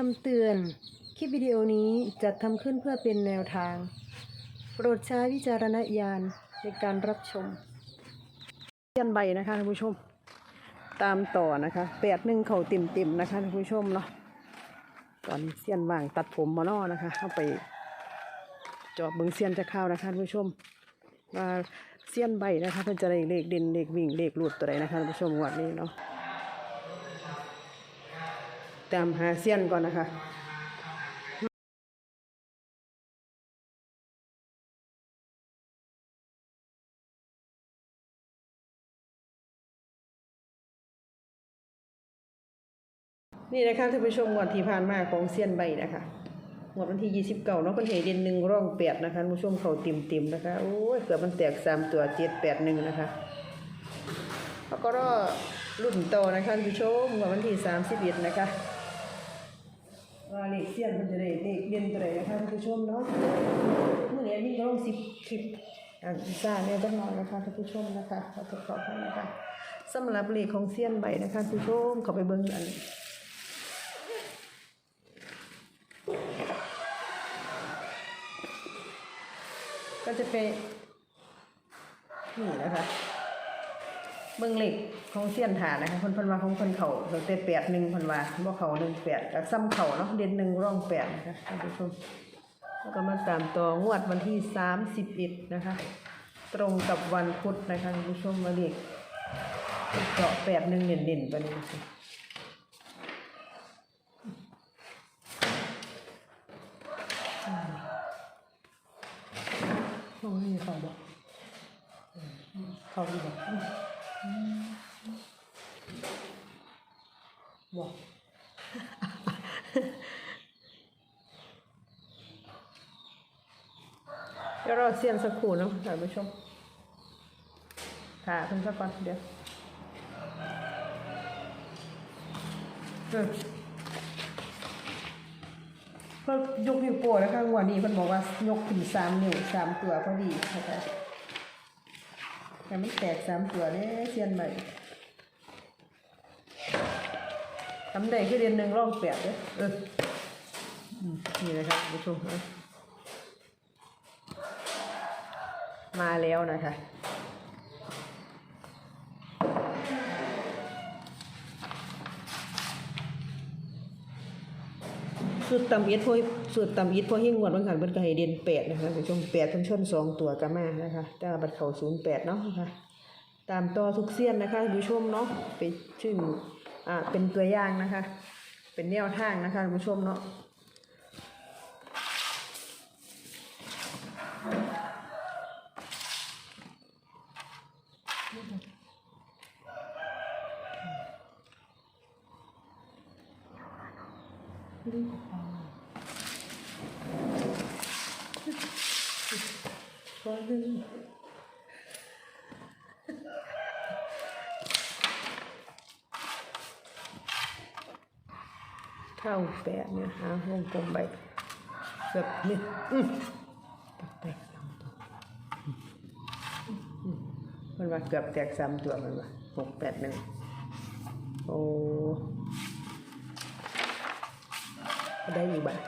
คำเตือน คลิปวิดีโอนี้จัดทำขึ้นเพื่อเป็นแนวทาง โปรดใช้วิจารณญาณในการรับชมเสี้ยนใบนะคะท่านผู้ชม ตามต่อนะคะแปดหนึ่งเขาติ่มติ่มนะคะท่านผู้ชมเนาะตอนนี้เสียนว่างตัดผมมาเนอนะคะ เข้าไปจอบเบิงเสียนจะเข้านะคะท่านผู้ชมว่าเสียนใบนะคะเพิ่นจะได้เลขเด่นเลขวิ่งเลขหลุดตัวใดนะคะท่านผู้ชมวันนี้เนาะ ตามหาเซียนก่อนนะคะนี่นะคะท่านผู้ชมงวดที่ผ่านมาของเซียนใบนะคะงวดวันที่ยี่สิบเก้าเนาะเป็นเหตุเดือนหนึ่งร่องแปดนะคะท่านผู้ชมเขาติ่มติมนะคะโอ้ยเกือบมันแตกสามตัวเจ็ดแปดหนึ่งนะคะแล้วก็รอรุ่นโตนะคะท่านผู้ชมงวดวันที่สามสิบเอ็ดนะคะ ว่าเลขเสี้ยนมันจะได้เลขเด่นตัวใดนะคะท่านผู้ชมเนาะเมื่อนี้มีก็ลงสิบคลิปอ่านซ่าเนี่ยจังนอยนะคะท่านผู้ชมนะคะขอทดสอบให้นะคะสำหรับเลขของเสี้ยนใบนะคะท่านผู้ชมเข้าไปเบิ่งอันก็จะเป็นนี่นะคะ เบิ่งเหล็กของเสี้ยนฐานนะคะคนเพิ่นว่าของคนเขาตั้งแต่แปดหนึ่งเพิ่นว่าบ่เขาหนึ่งแปดก็ซ้ำเขาเนาะเด่นหนึ่งร่องแปดนะคะท่านผู้ชมแล้วก็มาตามต่องวดวันที่สามสิบเอ็ดนะคะ ตรงกับวันพุธนะคะท่านผู้ชมมาเลขเจาะแปดหนึ่งเด่นๆไปเลยโอ้ยเขาบอกเขาบอก บอกเดี๋ยวรอเสียนสักครู่เนาะท่านผู้ชมค่ะเพิ่งสักก่อนเดี๋ยวเออพิ่งยกนิ้วโป้นะคะวันนี้เพิ่นบอกว่ายกถึงสามนิ้วสามตัวพอดีนะคะ แต่มันแตกสามตัวเนี่ยเชียนใหม่ทำได้แค่เดือนหนึ่งร่องแปดเลยเอออืมนี่นะครับผู้ชมมาแล้วนะคะ สุดต่ำอีทพวกสุดต่ำอีทพวกหิ้งงวดบางขันเป็นกระไฮเด่นแปดนะคะคุณผู้ชมแปดชนชนสองตัวกามานะคะแต่ว่าบัตรเข่าศูนย์แปดเนาะนะคะตามต่อทุกเสี้ยนนะคะคุณผู้ชมเนาะไปชื่นอ่าเป็นตัวอย่างนะคะ เป็นแนวทางนะคะคุณผู้ชมเนาะ เท่าแปดเนี่ยหาวงกลมใบแบบนี้อืมแตกสามตัวมันว่าเกือบแตกสามตัวมันว่าหกแปดหนึ่งโอ้ ได้อยู่บ้าง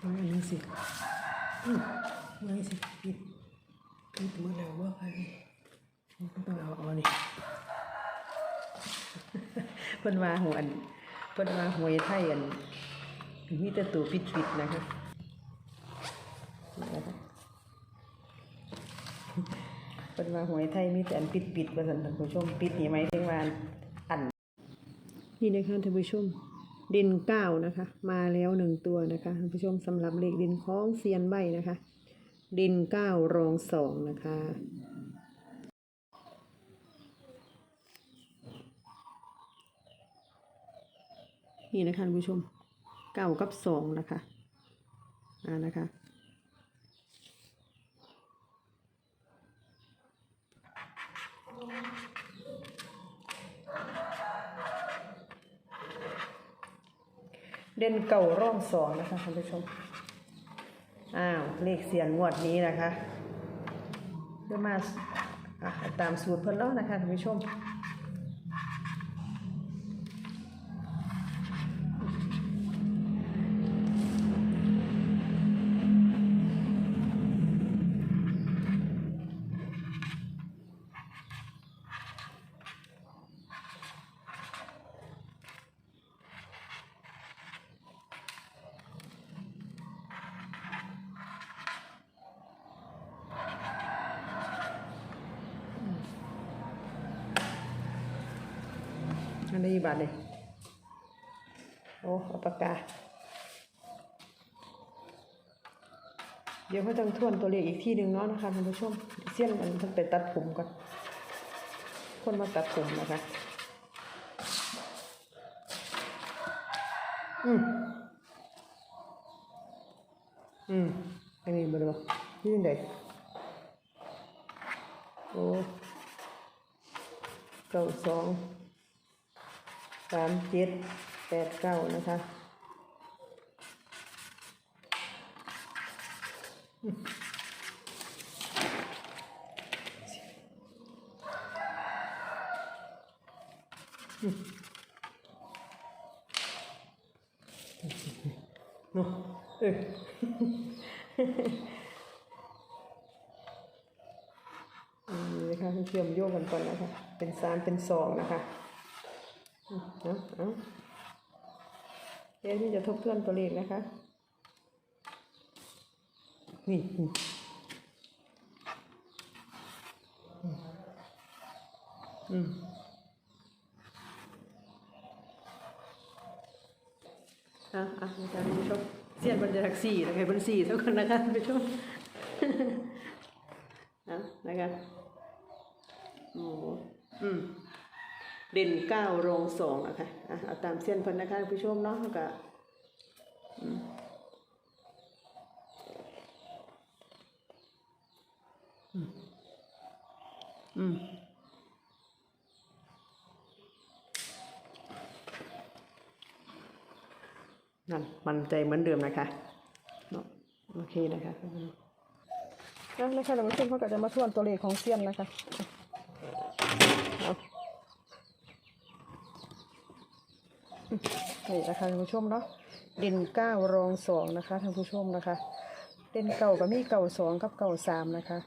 อันนี้สิไม่สิปิดปิดมือแล้วว่าใครมันก็ต้องเอาเอานี่เพิ่นว่าหัวนเพิ่นว่าหวยไทยอันมีแต่ตัวปิดปิดๆนะคะนี่นะคะเพิ่ นว่าหวยไทยมีแต่อันปิดปิดๆว่าซั่นท่านผู้ชมปิดนี่หมายถึงว่าอันนี่นะคะท่านผู้ชมด่นเก้านะคะ มาแล้วหนึ่งตัวนะคะท่านผู้ชมสำหรับเลขด่นของเซียนใบนะคะด่นเก้ารองสองนะคะ นี่นะคะท่านผู้ชมเก้ากับสองนะคะอ่านะคะ เด่นเก่าร่องสองนะคะคุณผู้ชม อ้าว เลขเสียงงวดนี้นะคะเดี๋ยวมาอตามสูตรเพิ่นแล้วนะคะคุณผู้ชม นนี้บาทเลยโอ้เอาปากกา เดี๋ยวเขาจะทวนตัวเลขอีกที่หนึ่งเนาะนะคะท่านผู้ชมเสี้ยนมันต้องไปตัดผมก่อน คนมาตัดผมนะคะ อืมอืมอันนี้มาดูนี่ยังไโอ้เก้าสอง สามเจ็ดแปดเก้านะคะอืมอืมเนาะเออนี่นะคะเชื่อมโยงกันก่อนนะคะ เป็นสามเป็นสองนะคะ เอาเอาเดี๋ยวนี่จะทบทวนตัวเลขนะคะนี่นี่อืมอะอะอาจารย์ผู้ชมเสียนบรรจักสี่นะคะบรรสี่ทุกคนนะคะผู้ชมอะนะคะโอ้อืม เด่นเก้ารองสองอะค่ะอะเอาตามเส้นพันนะคะผู้ชมเนาะแล้วก็อืมอืมนั่นมันใจเหมือนเดิมนะคะเนาะโอเคนะคะแล้วนะคะท่านผู้ชมเขาก็จะมาทวนตัวเลขของเซียนนะคะเอา นี่นะคะท่านผู้ชมเนาะเด่นเก้ารองสองนะคะท่านผู้ชมนะคะ เด่นเก่ากับมีเก่าสองกับเก่าสามนะคะ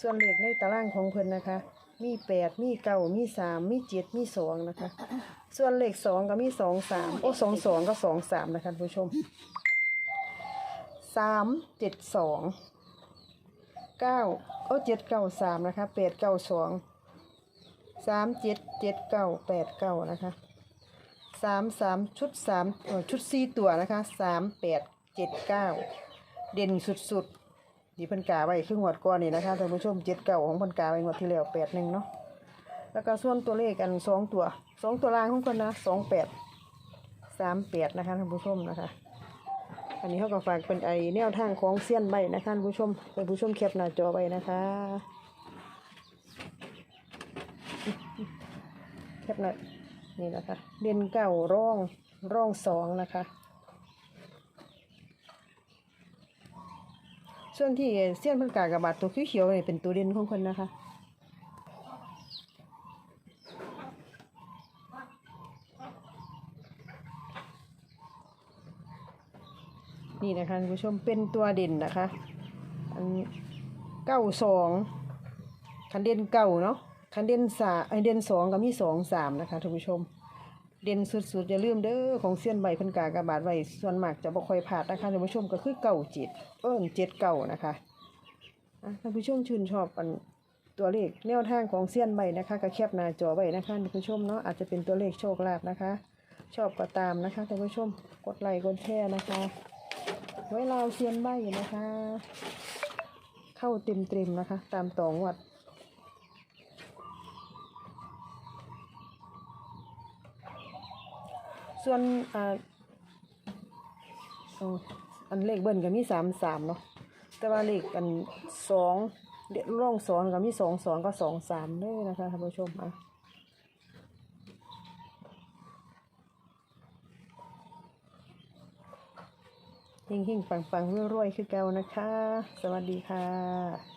ส่วนเลขในตารางของเพิ่นนะคะ มีแปดมีเก้ามีสามมีเจ็ดมีสองนะคะ ส่วนเลขสองก็มีสองสามโอ้สองสองก็สองสามนะคะท่านผู้ชมสามเจ็ดสองเก้าโอ้เจ็ดเก้าสามนะคะแปดเก้าสองสามเจ็ดเจ็ดเก้าแปดเก้านะคะ สามสามชุดสามชุดสี่ตัวนะคะสามแปดเจ็ดเก้าเด่นสุดๆดีพันกาไว้ครึ่งวดก่อนนี่นะคะท่านผู้ชมเจ็ดเก้าของพันกาไว้งวดที่แล้วแปดหนึ่งเนาะแล้วก็ส่วนตัวเลขกันสองตัวสองตัวล่างของคนนะสองแปดสามแปดนะคะท่านผู้ชมนะคะอันนี้เขาก็ฝากเป็นไอแนวทางของเซียนใบนะคะท่านผู้ชมท่านผู้ชมแคปหน้าจอไว้นะคะแคปหน้า นี่นะคะเด่นเก้าร่องร่องสองนะคะ ส่วนที่เสี้ยนพันกากระบาดตัวเขียวๆนี่เป็นตัวเด่นของคนนะคะนี่นะคะคุณผู้ชมเป็นตัวเด่นนะคะ อันเก้าสองคันเด่นเก้าเนาะ คันเด่นสาไอเด่นสองก็มีสองสามนะคะท่านผู้ชม เด่นสุดๆอย่าลืมเด้อของเซียนใบพันกากระบาดไว้ส่วนมากจะบ่ค่อยพลาดนะคะท่านผู้ชมก็คือเก่าจิตเอิ้นเจ็ดเก่านะคะท่านผู้ชมชื่นชอบอันตัวเลขแนวทางของเซียนใบนะคะก็แคปหน้าจอไว้นะคะท่านผู้ชมเนาะอาจจะเป็นตัวเลขโชคลาภนะคะ ชอบก็ตามนะคะท่านผู้ชมกดไลค์กดแชร์นะคะ ไว้ลาวเซียนใบนะคะ เข้าเต็มๆนะคะ ตามต่องวัด ส่วนอ่าอันเลขเบิ้ลก็มีสามสามเนาะแต่ว่าเลขอันสองเดี๋ยวร่องสองก็มีสองสองก็สองสามด้วยนะคะท่านผู้ชมอะเฮงๆปังๆรวยๆคือเก่านะคะ สวัสดีค่ะ